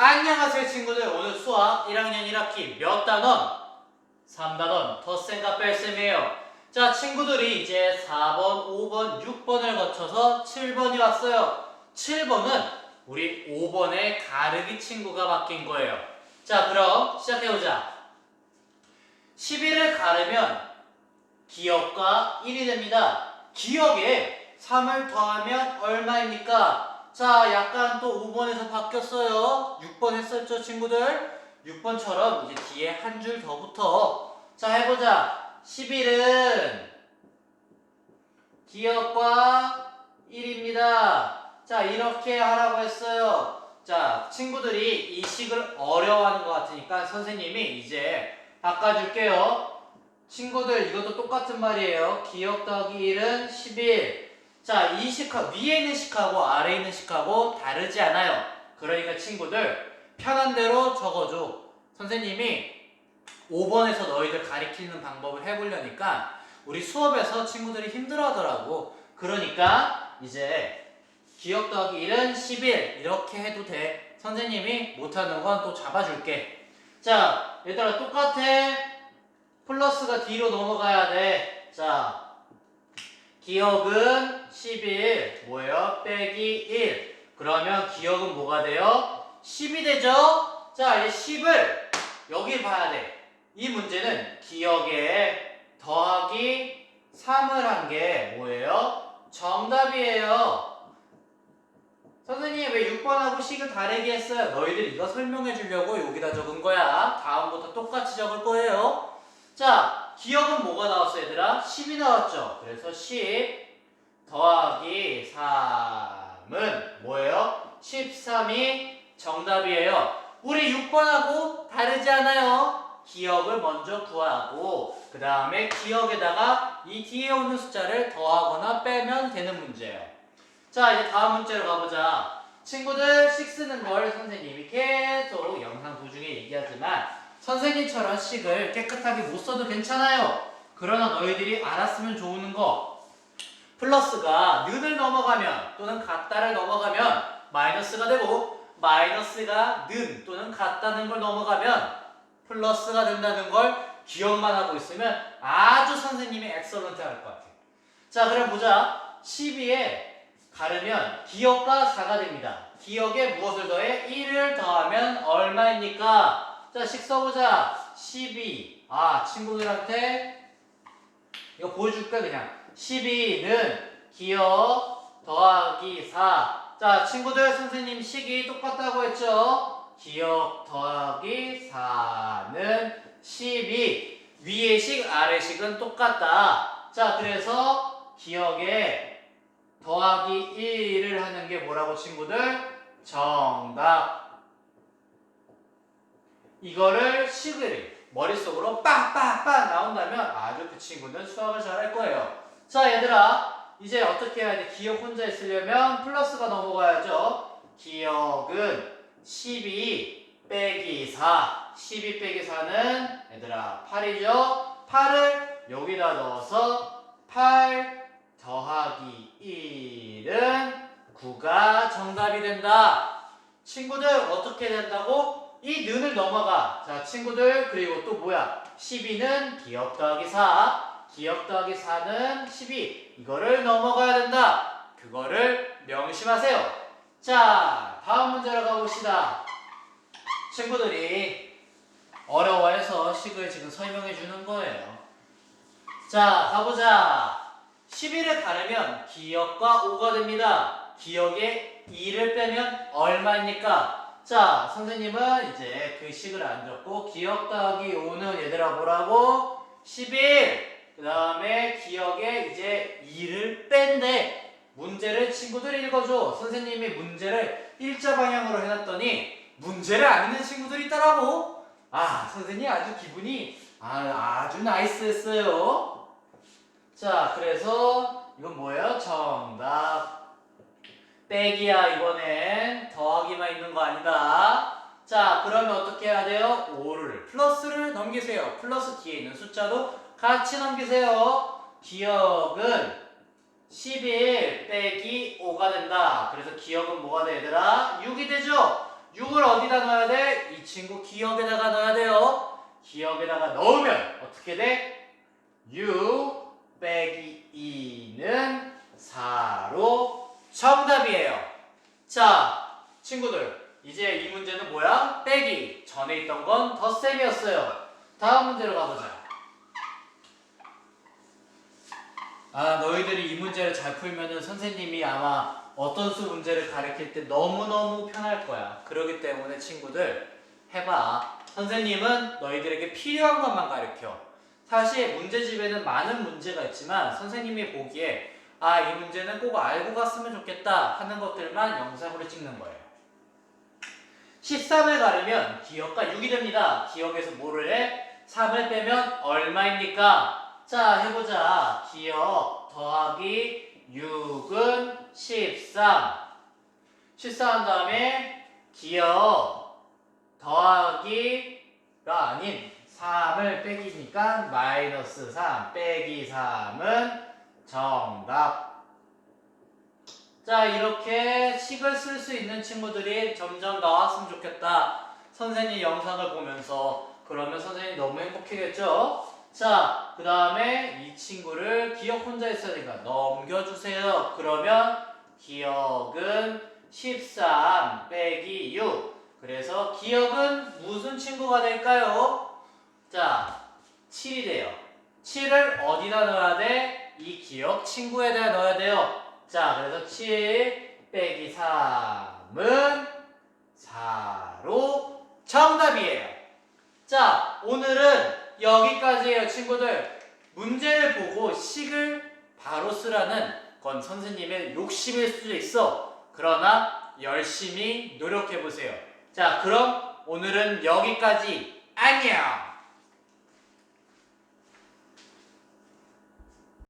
안녕하세요 친구들. 오늘 수학 1학년 1학기 몇 단원? 3단원. 덧셈과 뺄셈이에요. 자 친구들이 이제 4번, 5번, 6번을 거쳐서 7번이 왔어요. 7번은 우리 5번의 가르기 친구가 바뀐 거예요. 자 그럼 시작해보자. 11을 가르면 기억과 1이 됩니다. 기억에 3을 더하면 얼마입니까? 자, 약간 또 5번에서 바뀌었어요. 6번 했었죠, 친구들? 6번처럼 이제 뒤에 한 줄 더 붙어. 자, 해보자. 11은 기억과 1입니다. 자, 이렇게 하라고 했어요. 자, 친구들이 이 식을 어려워하는 것 같으니까 선생님이 이제 바꿔줄게요. 친구들 이것도 똑같은 말이에요. 기억 더하기 1은 11. 자, 이 식하 위에 있는 식하고 아래에 있는 식하고 다르지 않아요. 그러니까 친구들 편한 대로 적어줘. 선생님이 5번에서 너희들 가리키는 방법을 해보려니까 우리 수업에서 친구들이 힘들어 하더라고. 그러니까 이제 기억 더하기 1은 11 이렇게 해도 돼. 선생님이 못하는 건 또 잡아줄게. 자, 얘들아 똑같아. 플러스가 뒤로 넘어가야 돼. 자, 기억은 11 뭐예요? 빼기 1 그러면 기억은 뭐가 돼요? 10이 되죠? 자 이제 10을 여기 봐야 돼 이 문제는 기억에 더하기 3을 한 게 뭐예요? 정답이에요 선생님 왜 6번하고 식을 다르게 했어요? 너희들 이거 설명해 주려고 여기다 적은 거야 다음부터 똑같이 적을 거예요 자 기억은 뭐가 나왔어 얘들아? 10이 나왔죠 그래서 10 더하기 3은 뭐예요? 13이 정답이에요. 우리 6번하고 다르지 않아요. 기억을 먼저 구하고 그 다음에 기억에다가 이 뒤에 오는 숫자를 더하거나 빼면 되는 문제예요. 자 이제 다음 문제로 가보자. 친구들 식 쓰는 걸 선생님이 계속 영상 도중에 얘기하지만 선생님처럼 식을 깨끗하게 못 써도 괜찮아요. 그러나 너희들이 알았으면 좋은 거 플러스가 는을 넘어가면 또는 같다를 넘어가면 마이너스가 되고 마이너스가 는 또는 같다는 걸 넘어가면 플러스가 된다는 걸 기억만 하고 있으면 아주 선생님이 엑설런트 할 것 같아요. 자 그럼 보자. 12에 가르면 기억과 4가 됩니다. 기억에 무엇을 더해? 1을 더하면 얼마입니까? 자, 식 써보자. 12. 아, 친구들한테 이거 보여줄까, 그냥. 12는 기억 더하기 4. 자, 친구들 선생님 식이 똑같다고 했죠? 기억 더하기 4는 12. 위의 식, 아래 식은 똑같다. 자, 그래서 기억에 더하기 1을 하는 게 뭐라고 친구들? 정답. 이거를 식을 머릿속으로 빵빵빵 나온다면 아주 그 친구는 수학을 잘할 거예요. 자, 얘들아. 이제 어떻게 해야 돼? 기억 혼자 있으려면 플러스가 넘어가야죠. 기억은 12 빼기 4. 12 빼기 4는 얘들아 8이죠? 8을 여기다 넣어서 8 더하기 1은 9가 정답이 된다. 친구들 어떻게 된다고? 이 는을 넘어가. 자, 친구들 그리고 또 뭐야? 12는 기억 더하기 4. 기억 더하기 4는 12. 이거를 넘어가야 된다. 그거를 명심하세요. 자, 다음 문제로 가봅시다. 친구들이 어려워해서 식을 지금 설명해 주는 거예요. 자, 가보자. 11을 가르면 기억과 5가 됩니다. 기억에 2를 빼면 얼마입니까? 자, 선생님은 이제 그 식을 안 줬고 기억 더하기 5는 얘들아 뭐라고? 11. 그 다음에 기억에 이제 2를 뺀대. 문제를 친구들이 읽어줘. 선생님이 문제를 일자 방향으로 해놨더니 문제를 안 읽는 친구들이 있더라고. 아, 선생님 아주 기분이 아, 아주 나이스했어요. 자, 그래서 이건 뭐예요? 정답. 빼기야 이번엔 더하기만 있는 거 아니다. 자, 그러면 어떻게 해야 돼요? 5를 플러스를 넘기세요. 플러스 뒤에 있는 숫자도 같이 넘기세요. 기억은 11 빼기 5가 된다. 그래서 기억은 뭐가 돼, 얘들아? 6이 되죠? 6을 어디다 넣어야 친구 기억에다가 넣어야 돼요. 기억에다가 넣으면 어떻게 돼? 6 빼기 2는 4로 정답이에요. 자, 친구들. 이제 이 문제는 뭐야? 빼기. 전에 있던 건 덧셈이었어요. 다음 문제로 가보자. 아, 너희들이 이 문제를 잘 풀면은 선생님이 아마 어떤 수 문제를 가르칠 때 너무너무 편할 거야. 그러기 때문에 친구들 해봐. 선생님은 너희들에게 필요한 것만 가르쳐. 사실 문제집에는 많은 문제가 있지만 선생님이 보기에 아, 이 문제는 꼭 알고 갔으면 좋겠다 하는 것들만 영상으로 찍는 거예요. 13을 가르면 기억과 6이 됩니다. 기억에서 뭐를 해? 3을 빼면 얼마입니까? 자, 해보자. 기억 더하기 6은 13. 13한 다음에 기억 더하기가 아닌 3을 빼기니까 마이너스 3 빼기 3은 정답. 자, 이렇게 식을 쓸 수 있는 친구들이 점점 나왔으면 좋겠다. 선생님 영상을 보면서 그러면 선생님 너무 행복해겠죠? 자, 그 다음에 이 친구를 기억 혼자 있어야 되니까 넘겨주세요. 그러면 기억은 13 빼기 6. 그래서 기억은 무슨 친구가 될까요? 자, 7이 돼요. 7을 어디다 넣어야 돼? 이 기억 친구에다 넣어야 돼요. 자, 그래서 7 빼기 3은 4로 정답이에요. 자, 오늘은 여기까지예요, 친구들. 문제를 보고 식을 바로 쓰라는 건 선생님의 욕심일 수도 있어. 그러나 열심히 노력해 보세요. 자, 그럼 오늘은 여기까지. 안녕!